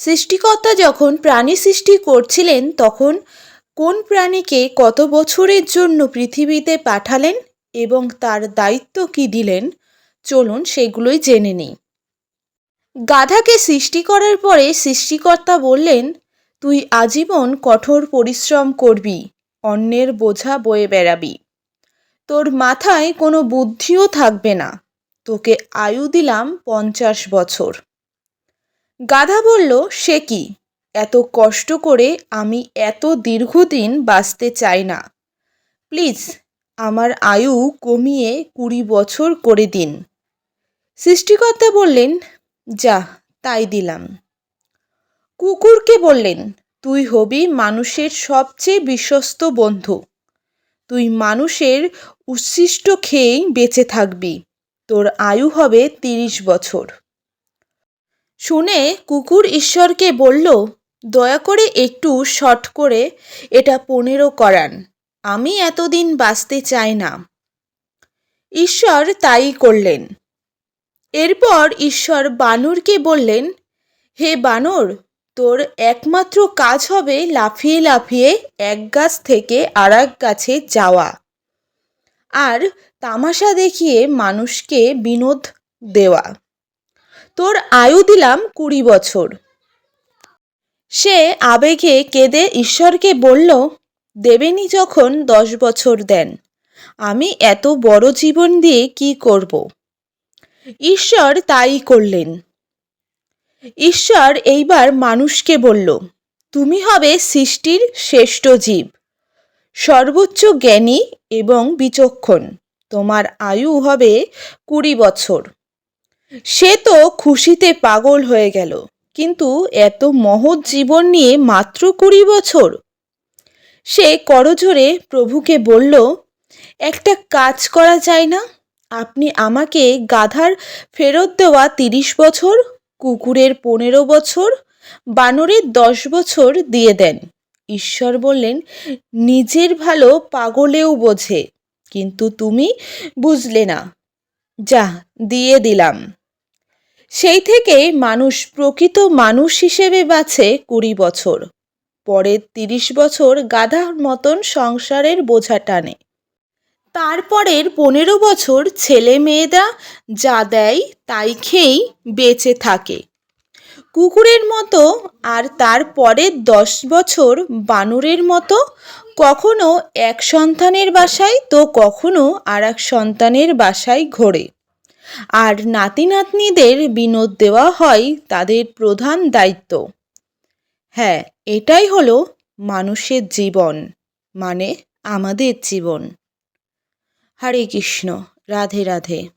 সৃষ্টিকর্তা যখন প্রাণী সৃষ্টি করছিলেন, তখন কোন প্রাণীকে কত বছরের জন্য পৃথিবীতে পাঠালেন এবং তার দায়িত্ব কি দিলেন? চলুন সেগুলোই জেনে নিই। গাধাকে সৃষ্টি করার পরে সৃষ্টিকর্তা বললেন, তুই আজীবন কঠোর পরিশ্রম করবি, অন্যের বোঝা বয়ে বেড়াবি। তোর মাথায় কোনো বুদ্ধিও থাকবে না। তোকে আয়ু দিলাম পঞ্চাশ বছর। গাধা বলল, সে কি? এত কষ্ট করে আমি এত দীর্ঘদিন বাঁচতে চাই না। প্লিজ, আমার আয়ু কমিয়ে কুড়ি বছর করে দিন। সৃষ্টিকর্তা বললেন, যা, তাই দিলাম। কুকুরকে বললেন, তুই হবি মানুষের সবচেয়ে বিশ্বস্ত বন্ধু। তুই মানুষের উচ্ছিষ্ট খেয়েই বেঁচে থাকবি। তোর আয়ু হবে তিরিশ বছর। শুনে কুকুর ঈশ্বরকে বলল, দয়া করে একটু শর্ট করে এটা পনেরো করান। আমি এতদিন বাঁচতে চাই না। ঈশ্বর তাই করলেন। এরপর ঈশ্বর বানরকে বললেন, হে বানর, তোর একমাত্র কাজ হবে লাফিয়ে লাফিয়ে এক গাছ থেকে আর এক গাছে যাওয়া। আর তামাশা দেখিয়ে মানুষকে বিনোদ দেওয়া। তোর আয়ু দিলাম কুড়ি বছর। সে আবেগে কেঁদে ঈশ্বরকে বলল, দেবেনি যখন দশ বছর দেন, আমি এত বড় জীবন দিয়ে কি করব? ঈশ্বর তাই করলেন। ঈশ্বর এইবার মানুষকে বলল, তুমি হবে সৃষ্টির শ্রেষ্ঠ জীব, সর্বোচ্চ জ্ঞানী এবং বিচক্ষণ। তোমার আয়ু হবে কুড়ি বছর। সে তো খুশিতে পাগল হয়ে গেল। কিন্তু এত মহৎ জীবন নিয়ে মাত্র কুড়ি বছর। সে করজোরে প্রভুকে বলল, একটা কাজ করা যায় না? আপনি আমাকে গাধার ফেরত দেওয়া তিরিশ বছর, কুকুরের পনেরো বছর, বানরের দশ বছর দিয়ে দেন। ঈশ্বর বললেন, নিজের ভালো পাগলেও বোঝে, কিন্তু তুমি বুঝলে না। যা, দিয়ে দিলাম। সেই থেকে মানুষ প্রকৃত মানুষ হিসেবে বাঁচে কুড়ি বছর। পরের তিরিশ বছর গাধার মতন সংসারের বোঝা টানে। তারপরের পনেরো বছর ছেলে মেয়েরা যা দেয় তাই খেয়েই বেঁচে থাকে। কুকুরের মতো আর তার পরের দশ বছর বানরের মতো কখনো এক সন্তানের বাসায় তো কখনো আর এক সন্তানের বাসায় ঘোরে। আর নাতি নাতনিদের বিনোদ দেওয়া হয় তাদের প্রধান দায়িত্ব। হ্যাঁ এটাই হলো মানুষের জীবন মানে আমাদের জীবন। হরে কৃষ্ণ, রাধে রাধে।